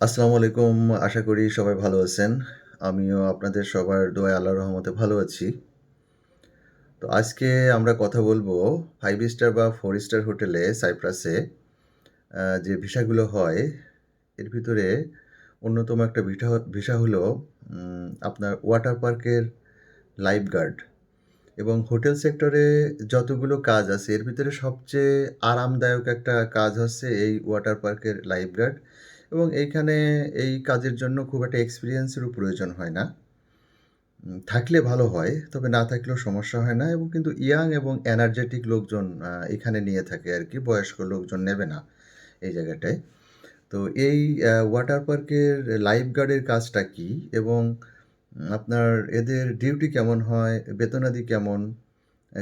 আসসালামু আলাইকুম। আশা করি সবাই ভালো আছেন। আমিও আপনাদের সবার দোয়ায় আল্লাহর রহমতে ভালো আছি। তো আজকে আমরা কথা বলব ফাইভ স্টার বা ফোর স্টার হোটেলে সাইপ্রাসে যে ভিসাগুলো হয়, এর ভিতরে অন্যতম একটা ভিসা ভিসা হলো আপনার ওয়াটার পার্কের লাইফ গার্ড এবং হোটেল সেক্টরে যতগুলো কাজ আছে এর ভিতরে সবচেয়ে আরামদায়ক একটা কাজ হচ্ছে এই ওয়াটার পার্কের লাইফ গার্ড এবং এইখানে এই কাজের জন্য খুব একটা এক্সপিরিয়েন্সেরও প্রয়োজন হয় না। থাকলে ভালো হয়, তবে না থাকলেও সমস্যা হয় না এবং কিন্তু ইয়াং এবং এনার্জেটিক লোকজন এখানে নিয়ে থাকে আর কি বয়স্ক লোকজন নেবে না এই জায়গাটায়। তো এই ওয়াটার পার্কের লাইফ গার্ডের কাজটা কী? এবং আপনার এদের ডিউটি কেমন হয়? বেতনাদি কেমন?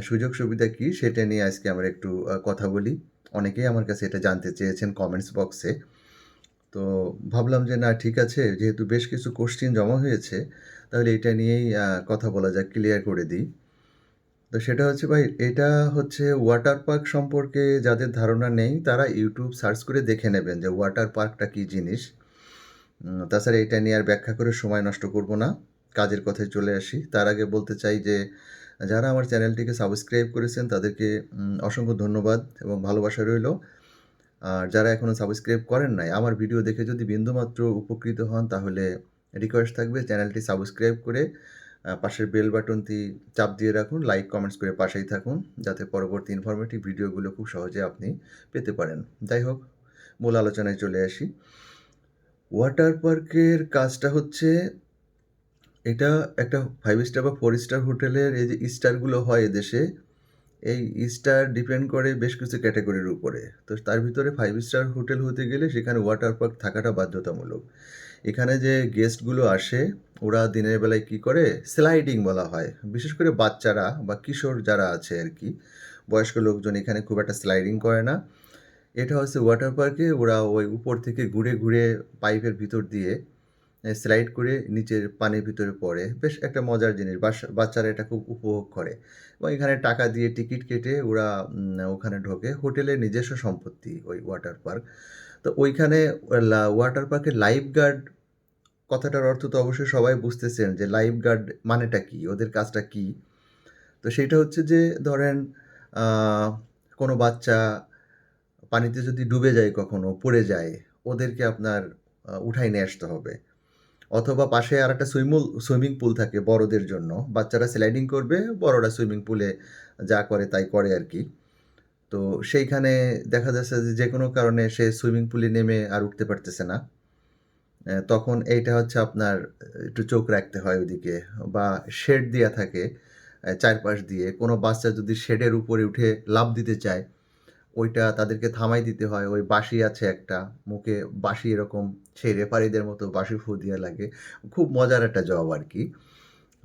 সুযোগ সুবিধা কী? সেটা নিয়ে আজকে আমরা একটু কথা বলি। অনেকেই আমার কাছে এটা জানতে চেয়েছেন কমেন্টস বক্সে। তো ভাবলাম যে না ঠিক আছে, যেহেতু বেশ কিছু কোশ্চেন জমা হয়েছে, তাহলে এটা নিয়েই কথা বলা যাক, ক্লিয়ার করে দিই। তো সেটা হচ্ছে ভাই, এটা হচ্ছে ওয়াটার পার্ক সম্পর্কে যাদের ধারণা নেই, তারা ইউটিউব সার্চ করে দেখে নেবেন যে ওয়াটার পার্কটা কী জিনিস। তাছাড়া এটা নিয়ে আর ব্যাখ্যা করে সময় নষ্ট করব না। কাজের কথায় চলে আসি। তার আগে বলতে চাই যে যারা আমার চ্যানেলটিকে সাবস্ক্রাইব করেছেন তাদেরকে অসংখ্য ধন্যবাদ এবং ভালোবাসা রইল। আর যারা এখনও সাবস্ক্রাইব করেন নাই, আমার ভিডিও দেখে যদি বিন্দুমাত্র উপকৃত হন তাহলে রিকোয়েস্ট থাকবে চ্যানেলটি সাবস্ক্রাইব করে পাশের বেল বাটনটি চাপ দিয়ে রাখুন। লাইক, কমেন্টস করে পাশেই থাকুন, যাতে পরবর্তী ইনফরমেটিভ ভিডিওগুলো খুব সহজে আপনি পেতে পারেন। যাই হোক, মূল আলোচনায় চলে আসি। ওয়াটার পার্কের কাজটা হচ্ছে এটা একটা ফাইভ স্টার বা ফোর স্টার হোটেলের এই যে স্টারগুলো হয় এদেশে, এই স্টার ডিপেন্ড করে বেশ কিছু ক্যাটাগরির উপরে। তো তার ভিতরে ফাইভ স্টার হোটেল হতে গেলে সেখানে ওয়াটার পার্ক থাকাটা বাধ্যতামূলক। এখানে যে গেস্টগুলো আসে, ওরা দিনের বেলায় কি করে? স্লাইডিং বলা হয়। বিশেষ করে বাচ্চারা বা কিশোর যারা আছে আর কি বয়স্ক লোকজন এখানে খুব একটা স্লাইডিং করে না। এটা হচ্ছে ওয়াটার পার্কে ওরা ওই উপর থেকে ঘুরে, ঘুরে পাইপের ভিতর দিয়ে স্লাইড করে নিচের পানির ভিতরে পড়ে। বেশ একটা মজার জিনিস। বাচ্চারা এটা খুব উপভোগ করে এবং এখানে টাকা দিয়ে টিকিট কেটে ওরা ওখানে ঢোকে। হোটেলের নিজস্ব সম্পত্তি ওই ওয়াটার পার্ক। তো ওইখানে ওয়াটার পার্কের লাইফ গার্ড কথাটার অর্থ তো অবশ্যই সবাই বুঝতেছেন যে লাইফ গার্ড মানেটা কী? ওদের কাজটা কী? তো সেইটা হচ্ছে যে ধরেন কোনো বাচ্চা পানিতে যদি ডুবে যায় কখনো, পড়ে যায়, ওদেরকে আপনার আ উঠায় নিয়ে আসতে হবে। অথবা পাশে আরেকটা সুইমুল সুইমিং পুল থাকে বড়দের জন্য। বাচ্চারা স্লাইডিং করবে, বড়রা সুইমিং পুলে যা করে তাই করে আর কি তো সেইখানে দেখা যাচ্ছে যে যে কোনো কারণে সে সুইমিং পুলে নেমে আর উঠতে পারতেছে না। তখন এইটা হচ্ছে আপনার একটু চোখ রাখতে হয় ওইদিকে বা শেড দেওয়া থাকে চারপাশ দিয়ে। কোনো বাচ্চা যদি শেডের উপরে উঠে লাফ দিতে চায়, ওইটা তাদেরকে থামাই দিতে হয়। ওই বাঁশি আছে একটা, মুখে বাঁশি এরকম সেই রেফারিদের মতো বাঁশি ফু দেয়া লাগে। খুব মজার একটা জব আর কি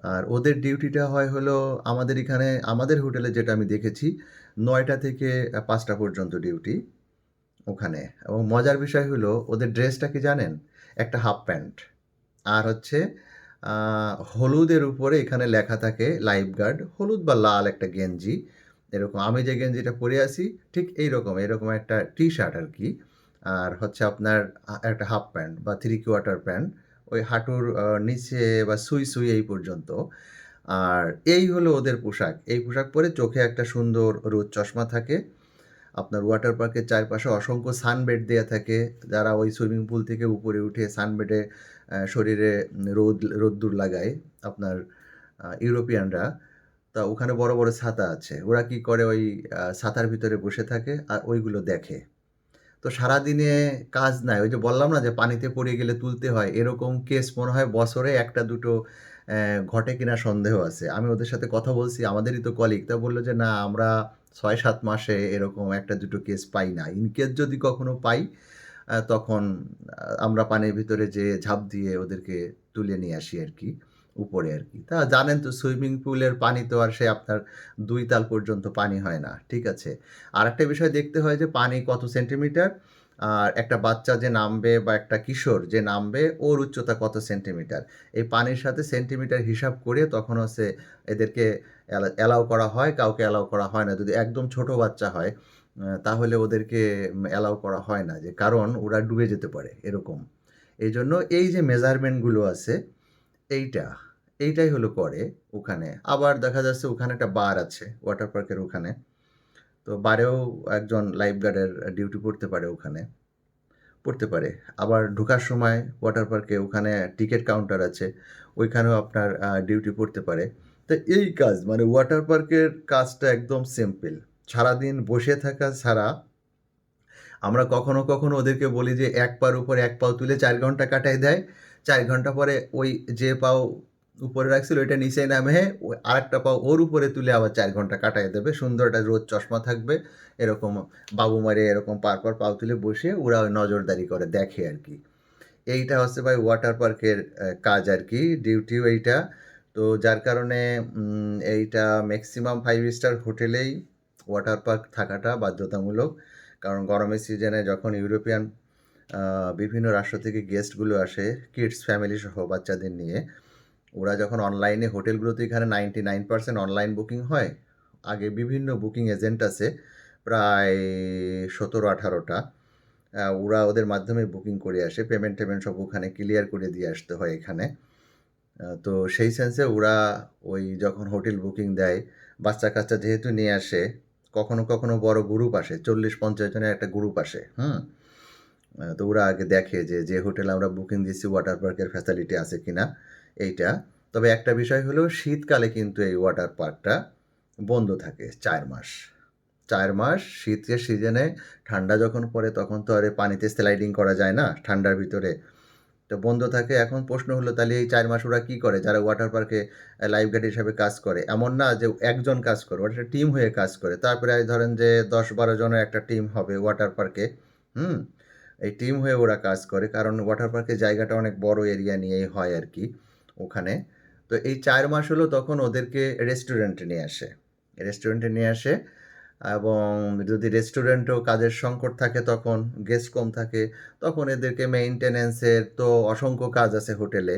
আর ওদের ডিউটিটা হয় হলো আমাদের এখানে আমাদের হোটেলে যেটা আমি দেখেছি নয়টা থেকে পাঁচটা পর্যন্ত ডিউটি ওখানে। এবং মজার বিষয় হলো ওদের ড্রেসটা কি জানেন? একটা হাফ প্যান্ট। আর হচ্ছে হলুদের উপরে এখানে লেখা থাকে লাইফ গার্ড। হলুদ বা লাল একটা গেঞ্জি। এরকম আমি যে গেঞ্জিটা পরে আছি ঠিক এইরকম, এরকম একটা টি-শার্ট আর কি আর হচ্ছে আপনার একটা হাফ প্যান্ট বা 3 কোয়ার্টার প্যান্ট। ওই হাঁটুর নিচে বা সুই-সুই এই পর্যন্ত। আর এই হলো ওদের পোশাক। এই পোশাক পরে চোখে একটা সুন্দর রোদ চশমা থাকে। আপনার ওয়াটার পার্কের চারপাশে অসংখ্য সানবেড দেওয়া থাকে। যারা ওই সুইমিং পুল থেকে উপরে উঠে সানবেডে শরীরে রোদ রোদ্দুর লাগায় আপনার ইউরোপিয়ানরা। তা ওখানে বড়, বড় ছাতা আছে। ওরা কি করে ওই ছাতার ভিতরে বসে থাকে আর ওইগুলো দেখে। তো সারাদিনে কাজ নাই। ওই যে বললাম না যে পানিতে পড়ে গেলে তুলতে হয়, এরকম কেস মনে হয় বছরে ১ টা ২ টো অ্যা ঘটে কিনা সন্দেহ আছে। আমি ওদের সাথে কথা বলছি, আমাদেরই তো কলিগ। তা বলল যে, "না আমরা ৬-৭ মাসে এরকম একটা দুটো কেস পাই না। ইন কেস যদি কখনো পাই তখন আমরা পানির ভিতরে যেয়ে ঝাঁপ দিয়ে ওদেরকে তুলে নিয়ে আসি আরকি, উপরে আর কি তা জানেন তো সুইমিং পুলের পানি তো আর সে আপনার দুই তাল পর্যন্ত পানি হয় না। ঠিক আছে? আর একটা বিষয় দেখতে হয় যে পানি কত সেন্টিমিটার আর একটা বাচ্চা যে নামবে বা একটা কিশোর যে নামবে ওর উচ্চতা কত সেন্টিমিটার। এই পানির সাথে সেন্টিমিটার হিসাব করে তখন হচ্ছে এদেরকে অ্যালাউ করা হয়, কাউকে অ্যালাউ করা হয় না। যদি একদম ছোট বাচ্চা হয় তাহলে ওদেরকে অ্যালাউ করা হয় না যে কারণ ওরা ডুবে যেতে পারে এরকম। এই জন্য এই যে মেজারমেন্টগুলো আছে এইটা এইটাই হলো করে ওখানে। আবার দেখা যাচ্ছে ওখানে একটা বার আছে ওয়াটার পার্কের ওখানে। তো বারেও একজন লাইফ গার্ডের ডিউটি পড়তে পারে ওখানে, পড়তে পারে। আবার ঢোকার সময় ওয়াটার পার্কে ওখানে টিকিট কাউন্টার আছে, ওইখানেও আপনার ডিউটি পড়তে পারে। তো এই কাজ মানে ওয়াটার পার্কের কাজটা একদম সিম্পল সারাদিন বসে থাকা ছাড়া আমরা কখনো কখনো ওদেরকে বলি যে, এক পার উপরে এক পাও তুলে চার ঘণ্টা কাটাই দেয়। চার ঘণ্টা পরে ওই যে পাও উপরে রাখছিল ওইটা নিচে নামে আরেকটা পাও ওর উপরে তুলে আবার চার ঘণ্টা কাটাই দেবে। সুন্দর একটা রোদ চশমা থাকবে, এরকম বাবু মারে এরকম পার পর পাও তুলে বসে ওরা নজরদারি করে, দেখে আর কি। এইটা হচ্ছে ভাই ওয়াটার পার্কের কাজ আর কি, ডিউটিও এইটা। তো যার কারণে এইটা ম্যাক্সিমাম ফাইভ স্টার হোটেলেই ওয়াটার পার্ক থাকাটা বাধ্যতামূলক। কারণ গরমের সিজনে যখন ইউরোপিয়ান বিভিন্ন রাষ্ট্র থেকে গেস্টগুলো আসে কিডস ফ্যামিলি সহ বাচ্চাদের নিয়ে ওরা যখন অনলাইনে হোটেলগুলোতে এখানে ninety nine percent online booking হয়, আগে বিভিন্ন বুকিং এজেন্ট আছে, প্রায় সতেরো আঠারোটা ওরা ওদের মাধ্যমে বুকিং করে আসে পেমেন্ট টেমেন্ট সব ওখানে ক্লিয়ার করে দিয়ে আসতে হয় এখানে। তো সেই সেন্সে ওরা ওই যখন হোটেল বুকিং দেয়, বাচ্চা কাচ্চা যেহেতু নিয়ে আসে, কখনো কখনো বড় গ্রুপ আসে চল্লিশ পঞ্চাশ জনের একটা গ্রুপ আসে, হুম? তো ওরা আগে দেখে যে যে হোটেল আমরা বুকিং দিচ্ছি ওয়াটার পার্কের ফ্যাসিলিটি আছে কিনা। এইটা। তবে একটা বিষয় হলো, শীতকালে কিন্তু এই ওয়াটার পার্কটা বন্ধ থাকে চার মাস। চার মাস শীতের সিজনে ঠান্ডা যখন পড়ে, তখন তো আর পানিতে স্লাইডিং করা যায় না ঠান্ডার ভিতরে। তো বন্ধ থাকে। এখন প্রশ্ন হলো, তাহলে এই চার মাস ওরা কী করে? যারা ওয়াটার পার্কে লাইফ গার্ড হিসাবে কাজ করে। এমন না যে একজন কাজ করে ওটা টিম হয়ে কাজ করে। তারপরে ধরেন যে দশ বারো জনের একটা টিম হবে ওয়াটার পার্কে হুম? এই টিম হয়ে ওরা কাজ করে। কারণ ওয়াটার পার্কের জায়গাটা অনেক বড় এরিয়া নিয়েই হয় আর কি। ওখানে। তো এই চার মাস হলো তখন ওদেরকে রেস্টুরেন্টে নিয়ে আসে। রেস্টুরেন্টে নিয়ে আসে এবং যদি রেস্টুরেন্টেও কাজের সংকট থাকে তখন গেস্ট কম থাকে, তখন এদেরকে মেইনটেনেন্সের তো অসংখ্য কাজ আছে হোটেলে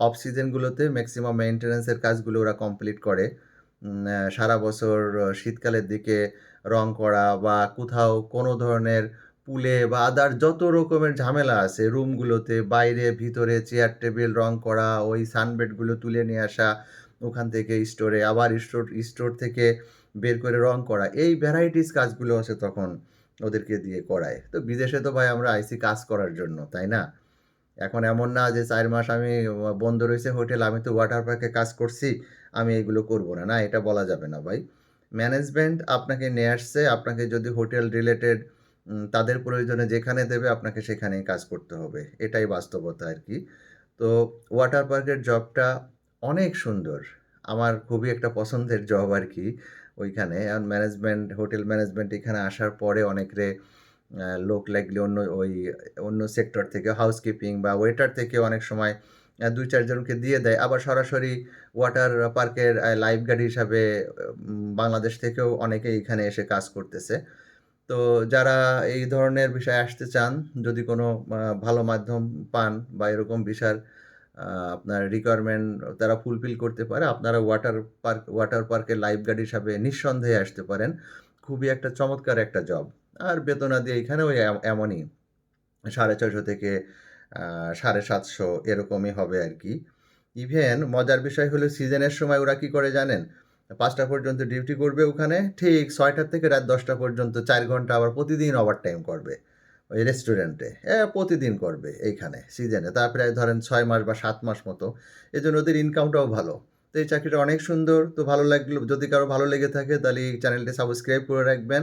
অফ সিজনগুলোতে ম্যাক্সিমাম মেইনটেনেন্সের কাজগুলো ওরা কমপ্লিট করে। সারা বছর শীতকালের দিকে রং করা বা কোথাও কোনো ধরনের পুলে বা আদার যত রকমের ঝামেলা আছে, রুমগুলোতে বাইরে, ভিতরে চেয়ার, টেবিল, রং করা, ওই সানবেডগুলো তুলে নিয়ে আসা, ওখান থেকে স্টোরে আবার স্টোর স্টোর থেকে বের করে রং করা, এই ভ্যারাইটিস কাজগুলো আছে তখন ওদেরকে দিয়ে করায়। তো বিদেশে তো ভাই আমরা আইসি কাজ করার জন্য, তাই না? এখন এমন না যে চার মাস আমি বন্ধ রয়েছে হোটেল, আমি তো ওয়াটার পার্কে কাজ করছি, আমি এগুলো করব না। না, এটা বলা যাবে না ভাই। ম্যানেজমেন্ট আপনাকে নিয়ে আসছে, আপনাকে যদি হোটেল রিলেটেড তাদের প্রয়োজনে যেখানে দেবে আপনাকে সেখানেই কাজ করতে হবে। এটাই বাস্তবতা আর কি। তো ওয়াটার পার্কের জবটা অনেক সুন্দর। আমার খুবই একটা পছন্দের জব আর কি ওইখানে। আর ম্যানেজমেন্ট, হোটেল ম্যানেজমেন্ট এখানে আসার পরে অনেকরে লোক লাগলে অন্য ওই, অন্য সেক্টর থেকে হাউসকিপিং বা ওয়েটার থেকে অনেক সময় দুই চারজনকে দিয়ে দেয়। আবার সরাসরি ওয়াটার পার্কের লাইফ গার্ড হিসাবে বাংলাদেশ থেকেও অনেকে এখানে এসে কাজ করতেছে। তো যারা এই ধরনের বিষয়ে আসতে চান, যদি কোনো ভালো মাধ্যম পান বা এরকম বিষয়ের আপনার রিকোয়ারমেন্ট তারা ফুলফিল করতে পারে, আপনারা ওয়াটার পার্ক ওয়াটার পার্কের লাইফ গার্ড হিসাবে নিঃসন্দেহে আসতে পারেন। খুবই একটা চমৎকার একটা জব আর বেতনাদি এখানে ওই এমনই। সাড়ে ছয়শো থেকে সাড়ে সাতশো এরকমই হবে আর কি। ইভেন মজার বিষয় হলো সিজনের সময় ওরা কি করে জানেন? পাঁচটা পর্যন্ত ডিউটি করবে ওখানে, ঠিক ছয়টার থেকে রাত দশটা পর্যন্ত চার ঘণ্টা আবার প্রতিদিন ওভার টাইম করবে ওই রেস্টুরেন্টে এ। প্রতিদিন করবে এইখানে সিজনে তারপরে ধরেন ছয় মাস বা সাত মাস মতো এই জন্য ওদের ইনকামটাও ভালো। তো এই চাকরিটা অনেক সুন্দর, তো ভালো লাগল, যদি কারও ভালো লেগে থাকে তাহলে এই চ্যানেলটি সাবস্ক্রাইব করে রাখবেন।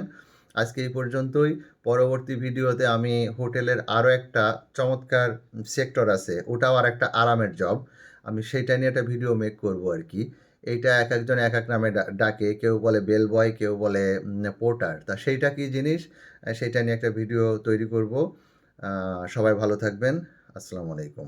আজকে এই পর্যন্তই, পরবর্তী ভিডিওতে আমি হোটেলের আরও একটা চমৎকার সেক্টর আছে, ওটাও আর একটা আরামের জব আমি সেইটা নিয়ে একটা ভিডিও মেক করব আর কি। এইটা এক একজন এক এক নামে ডাকে, কেউ বলে বেল বয় কেউ বলে পোর্টার। তা সেইটা কি জিনিস? সেইটা নিয়ে একটা ভিডিও তৈরি করব। সবাই ভালো থাকবেন। আসসালামু আলাইকুম।